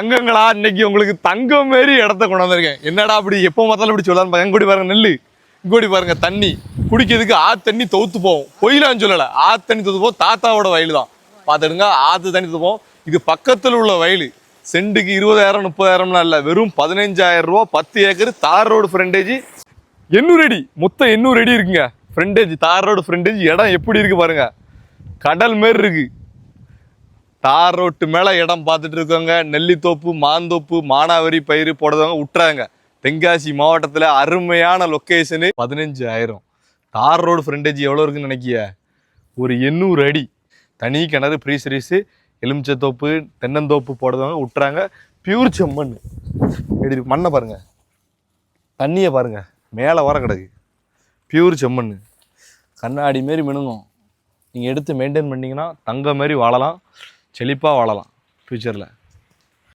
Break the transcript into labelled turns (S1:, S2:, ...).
S1: தங்கங்களா? இன்னைக்கு உங்களுக்கு தங்கம் மாரி இடத்த கொண்டு வந்திருக்கேன். என்னடா அப்படி எப்போ பார்த்தாலும் இப்படி சொல்லான்னு எங்கூடி பாருங்க நெல் இங்கோடி பாருங்க தண்ணி. குடிக்கிறதுக்கு ஆத்து தண்ணி தொகுத்து போவோம் பொயிலான்னு சொல்லலை. ஆத்து தண்ணி தொகுத்து போவோம் தாத்தாவோட வயல் தான். பார்த்துடுங்க ஆத்து தண்ணி தொகுத்து போவோம் இது பக்கத்தில் உள்ள வயல். செண்டுக்கு இருபதாயிரம் முப்பதாயிரம்லாம் இல்லை. வெறும் பதினஞ்சாயிரம் ரூபா பத்து ஏக்கர் தார் ரோடு ஃப்ரண்டேஜ் எண்ணூறு அடி. மொத்தம் எண்ணூறு அடி இருக்குங்க. ஃப்ரண்டேஜ் தார் ரோடு ஃப்ரண்டேஜ் இடம் எப்படி இருக்கு பாருங்க. கடல் மாரி இருக்குது தார் ரோட்டு மேலே இடம் பார்த்துட்டு இருக்கவங்க நெல்லித்தோப்பு மாந்தோப்பு மானாவரி பயிர் போடுறவங்க விட்டுறாங்க தென்காசி மாவட்டத்தில் அருமையான லொக்கேஷனு பதினஞ்சு ஆயிரம். தார் ரோடு ஃப்ரண்டேஜ் எவ்வளோ இருக்குன்னு நினைக்கிய? ஒரு எண்ணூறு அடி. தனி கிணறு ப்ரீ சர்வீஸு எலுமிச்சத்தோப்பு தென்னந்தோப்பு போடுறவங்க விட்டுறாங்க பியூர் செம்மண். எப்படி மண்ணை பாருங்கள் தண்ணியை பாருங்க. மேலே வர கிடக்கு. பியூர் செம்மண். கண்ணாடி மாரி மினுங்கும். நீங்கள் எடுத்து மெயின்டைன் பண்ணிங்கன்னா தங்க மாதிரி வாழலாம். செழிப்பாக வாழலாம் ஃப்யூச்சரில்